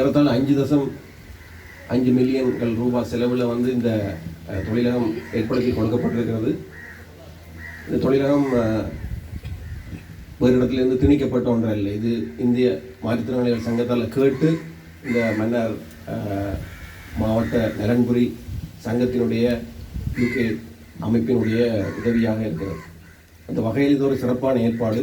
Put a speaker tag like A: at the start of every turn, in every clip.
A: ஏறத்தாழ அஞ்சு தசம் அஞ்சு மில்லியன்கள் ரூபாய் செலவில் வந்து இந்த தொழிலகம் ஏற்படுத்தி கொடுக்கப்பட்டிருக்கிறது. இந்த தொழிலகம் ஒரு இடத்துலேருந்து திணிக்கப்பட்ட ஒன்றா இல்லை இது இந்திய மாற்றுத்திறனாளிகள் சங்கத்தால் கேட்டு இந்த மன்னர் மாவட்ட நலன்புரி சங்கத்தினுடைய யூகே அமைப்பினுடைய உதவியாக இருக்கிறது. அந்த வகையில் இது ஒரு சிறப்பான ஏற்பாடு.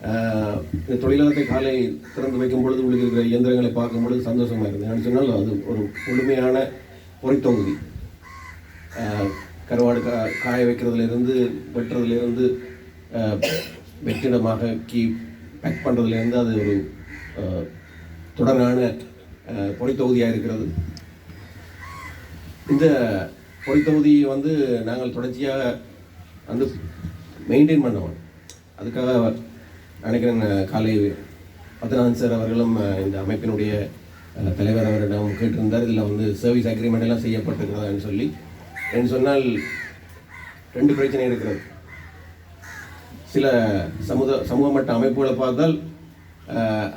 A: இந்த தொழிலகத்தை காலை திறந்து வைக்கும் பொழுது உள்ளே இருக்கிற இயந்திரங்களை பார்க்கும் பொழுது சந்தோஷமாக இருந்தது நான் சொன்னால் அது ஒரு முழுமையான பொறித்தொகுதி கருவாடு கா காய வைக்கிறதுலேருந்து வெட்டுறதுலேருந்து வெற்றிடமாக கீ பேக் பண்ணுறதுலேருந்து அது ஒரு தொடரான பொறித்தொகுதியாக இருக்கிறது. இந்த பொறித்தொகுதியை வந்து நாங்கள் தொடர்ச்சியாக வந்து மெயின்டைன் பண்ணுவோம் அதுக்காக நினைக்கிறேன் காலை பத்மநாதன் சார் அவர்களும் இந்த அமைப்பினுடைய தலைவர் அவரிடம் கேட்டிருந்தார். இதில் வந்து சர்வீஸ் அக்ரிமெண்ட் எல்லாம் செய்யப்பட்டிருக்கிறதான்னு சொல்லி. என்று சொன்னால் ரெண்டு பிரச்சனை இருக்கிறது. சில சமுத சமூக மட்ட அமைப்புகளை பார்த்தால்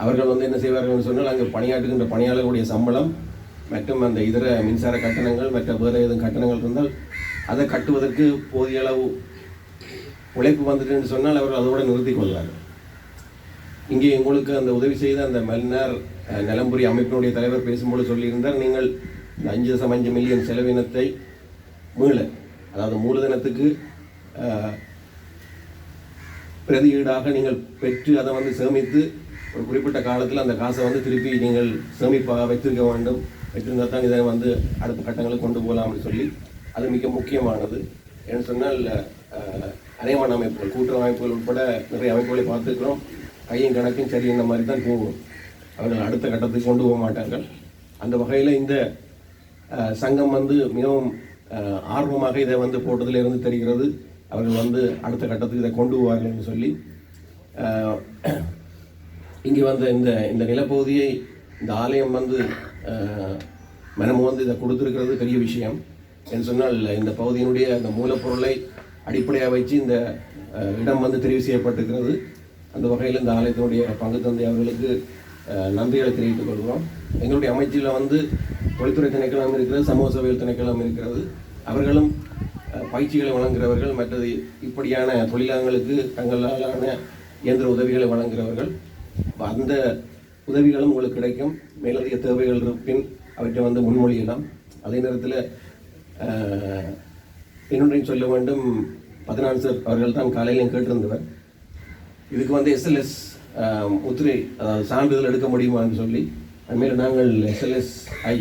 A: அவர்கள் வந்து என்ன செய்வார்கள் சொன்னால் அங்கே பணியாற்றுகின்ற பணியாளர்களுடைய சம்பளம் மற்றும் அந்த இதர மின்சார கட்டணங்கள் மற்ற வேறு எதுவும் கட்டணங்கள் இருந்தால் அதை கட்டுவதற்கு போதிய அளவு உழைப்பு வந்துட்டுன்னு சொன்னால் அவர்கள் அதோடு நிறுத்திக் கொள்வார்கள். இங்கே உங்களுக்கு அந்த உதவி செய்த அந்த மன்னார் நிலம்புரி அமைப்பினுடைய தலைவர் பேசும்போது சொல்லியிருந்தார் நீங்கள் இந்த அஞ்சு தசம் அஞ்சு மில்லியன் செலவினத்தை மீள. அதாவது மூலதனத்துக்கு பிரதி பிரதியீடாக நீங்கள் பெற்று அதை வந்து சேமித்து ஒரு குறிப்பிட்ட காலத்தில் அந்த காசை வந்து திருப்பி நீங்கள் சேமிப்பாக வைத்திருக்க வேண்டும். வைத்திருந்தால் தான் இதை வந்து அடுத்த கட்டங்களுக்கு கொண்டு போகலாம்னு சொல்லி அது மிக முக்கியமானது. ஏன்னு சொன்னால் அஹ், அமைப்புகள் கூட்டுறவு அமைப்புகள் உட்பட நிறைய அமைப்புகளை பார்த்துருக்கிறோம். கையும் கணக்கும் சரி இந்த மாதிரி தான் போகும். அவர்கள் அடுத்த கட்டத்துக்கு கொண்டு போக மாட்டார்கள். அந்த வகையில் இந்த சங்கம் வந்து மிகவும் ஆர்வமாக இதை வந்து போட்டதிலிருந்து தெரிகிறது. அவர்கள் வந்து அடுத்த கட்டத்துக்கு இதை கொண்டு போவார்கள்னு சொல்லி இங்கே வந்த இந்த இந்த நிலப்பகுதியை இந்த ஆலயம் வந்து மனமு வந்து இதை கொடுத்துருக்கிறது பெரிய விஷயம். என்று சொன்னால் இந்த பகுதியினுடைய அந்த மூலப்பொருளை அடிப்படையாக வச்சு இந்த இடம் வந்து தெரிவு செய்யப்பட்டிருக்கிறது. அந்த வகையில் இந்த ஆலயத்தினுடைய பங்கு தந்தை அவர்களுக்கு நன்றிகளை தெரிவித்துக் கொள்கிறோம். எங்களுடைய அமைச்சில் வந்து தொழில்துறை திணைக்களம் இருக்கிறது சமூக சேவைகள் திணைக்களம் இருக்கிறது. அவர்களும் பயிற்சிகளை வழங்குகிறவர்கள் மற்றது இப்படியான தொழிலாளர்களுக்கு தங்களாலான இயந்திர உதவிகளை வழங்குகிறவர்கள். அந்த உதவிகளும் உங்களுக்கு கிடைக்கும். மேலதிக தேவைகள் இருப்பின் அவற்றை வந்து முன்மொழியலாம். அதே நேரத்தில் இன்னொன்றையும் சொல்ல வேண்டும். பதினாலு சார் அவர்கள் தான் காலையிலையும் கேட்டிருந்தவர். இதுக்கு வந்து எஸ்எல்எஸ் முத்திரை அதாவது சான்றிதழ் எடுக்க முடியுமான்னு சொல்லி அதுமாரி நாங்கள் SLS I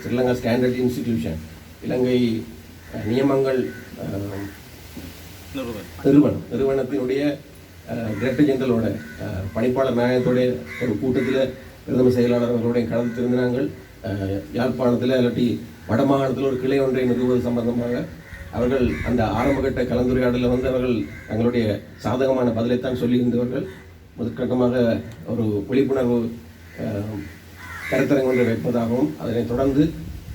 A: Sri Lanka standard institution Ilangai நியமங்கள் நிறுவனம். நிறுவனத்தினுடைய டிரெக்டர் ஜெனரலோட பணிப்பாளர் நாயகத்தோடைய ஒரு கூட்டத்தில் பிரதம செயலாளர் அவர்களுடைய கலந்திருந்து நாங்கள் அஹ், யாழ்ப்பாணத்தில் இல்லாட்டி வடமாகாணத்தில் ஒரு கிளை ஒன்றை நிறுவுவது சம்பந்தமாக அவர்கள் அந்த ஆரம்பகட்ட கலந்துரையாடலில் வந்து அவர்கள் தங்களுடைய சாதகமான பதிலைத்தான் சொல்லியிருந்தவர்கள் முதற்கட்டமாக ஒரு விழிப்புணர்வு கருத்தரங்கு ஒன்றை வைப்பதாகவும் அதனைத் தொடர்ந்து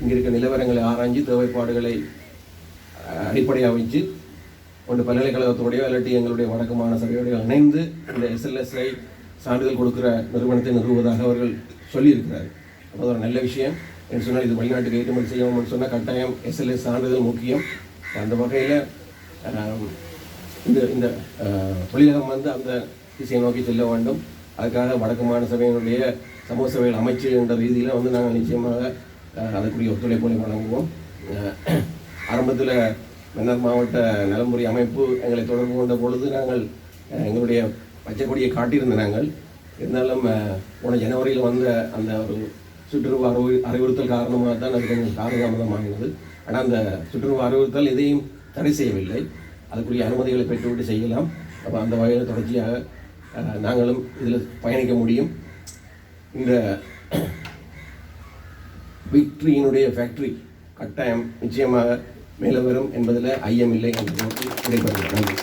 A: இங்கே இருக்க நிலவரங்களை ஆராய்ஞ்சு தேவைப்பாடுகளை அடிப்படையாக வச்சு ஒன்று பல்கலைக்கழகத்தோடையோ இல்லாட்டி எங்களுடைய வடக்கு சபையோடையோ இணைந்து இந்த எஸ்எல்எஸ்ஐ சான்றிதழ் கொடுக்குற நிறுவனத்தை நிறுவுவதாக அவர்கள் சொல்லியிருக்கிறார். அப்போ அது ஒரு நல்ல விஷயம். என்று சொன்னால் இது வெளிநாட்டுக்கு ஏற்றுமதி செய்யணும்னு சொன்னால் கட்டாயம் எஸ்எல்எஸ் சான்றிதழ் முக்கியம். அந்த வகையில் இந்த இந்த தொழிலகம் வந்து அந்த திசையை நோக்கி செல்ல வேண்டும். அதுக்காக வடக்கு மாநில சபையினுடைய சமூக சபைகள் அமைச்சு என்ற ரீதியில் வந்து நாங்கள் நிச்சயமாக அதற்குரிய ஒத்துழைப்புகளை வழங்குவோம். ஆரம்பத்தில் மன்னர் மாவட்ட நலம்புரி அமைப்பு எங்களை தொடர்பு கொண்ட பொழுது நாங்கள் எங்களுடைய பச்சை கொடியை காட்டியிருந்த நாங்கள். இருந்தாலும் போன ஜனவரியில் வந்த அந்த ஒரு சுற்றுலா அறிவு அறிவுறுத்தல் காரணமாக தான் அது கொஞ்சம் காலதாமதமாகினது ஆனால் அந்த சுற்றுலா அறிவுறுத்தல் எதையும் தடை செய்யவில்லை. அதுக்குரிய அனுமதிகளை பெற்றுவிட்டு செய்யலாம். அப்போ அந்த வகையில் தொடர்ச்சியாக நாங்களும் இதில் பயணிக்க முடியும். இந்த விக்ட்ரியினுடைய ஃபேக்ட்ரி கட்டாயம் நிச்சயமாக மேலே வரும் என்பதில் ஐயமில்லை என்று விடைபெறுகிறேன் நன்றி.